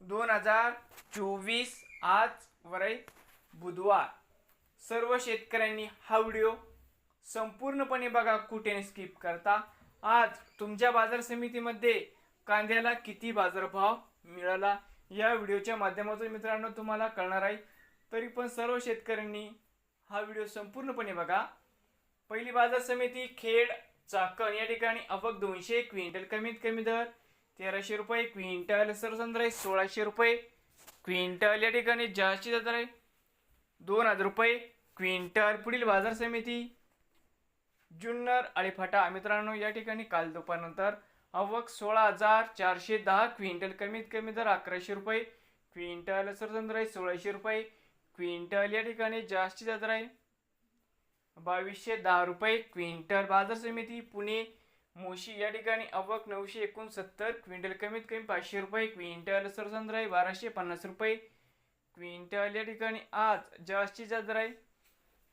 दोन हजार चोवीस आज वरय बुधवार. सर्व शेतकऱ्यांनी हा व्हिडिओ संपूर्णपणे बघा कुठे स्किप करता. आज तुमच्या बाजार समितीमध्ये कांद्याला किती बाजारभाव मिळाला? या व्हिडिओच्या माध्यमातून मित्रांनो तुम्हाला कळणार आहे. तरी पण सर्व शेतकऱ्यांनी हा व्हिडिओ संपूर्णपणे बघा. पहिली बाजार समिती खेड चाकण या ठिकाणी अवघ दोनशे क्विंटल कमीत कमी दर तेराशे रुपये क्विंटल सरसंद्र आहे सोळाशे रुपये क्विंटल या ठिकाणी जास्ती जात आहे. दोन हजार रुपये क्विंटल पुढील बाजार समिती जुन्नर अळीफाटा. मित्रांनो या ठिकाणी काल दुपारनंतर अवक सोळा हजार चारशे दहा क्विंटल कमीत कमी दर अकराशे रुपये क्विंटल सरसंद्र आहे सोळाशे रुपये क्विंटल या ठिकाणी जास्ती जात आहे. बावीसशे दहा रुपये क्विंटल बाजार समिती पुणे मोशी या ठिकाणी अवक नऊशे एकोणसत्तर क्विंटल कमीत कमी पाचशे रुपये क्विंटल सरसंद्र आहे बाराशे पन्नास रुपये. क्विंटल या ठिकाणी आज जास्तीत जास्त दर आहे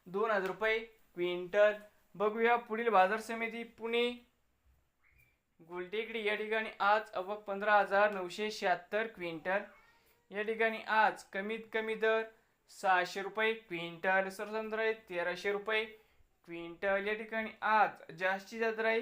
दोन हजार रुपये. क्विंटल बघूया पुढील बाजार समिती पुणे. गुलटेकडी या ठिकाणी आज अवक पंधरा हजार नऊशे शहात्तर क्विंटल या ठिकाणी आज कमीत कमी दर सहाशे रुपये क्विंटल सरसंद्र आहे तेराशे रुपये. क्विंटल या ठिकाणी आज जास्तीत जास्त दर आहे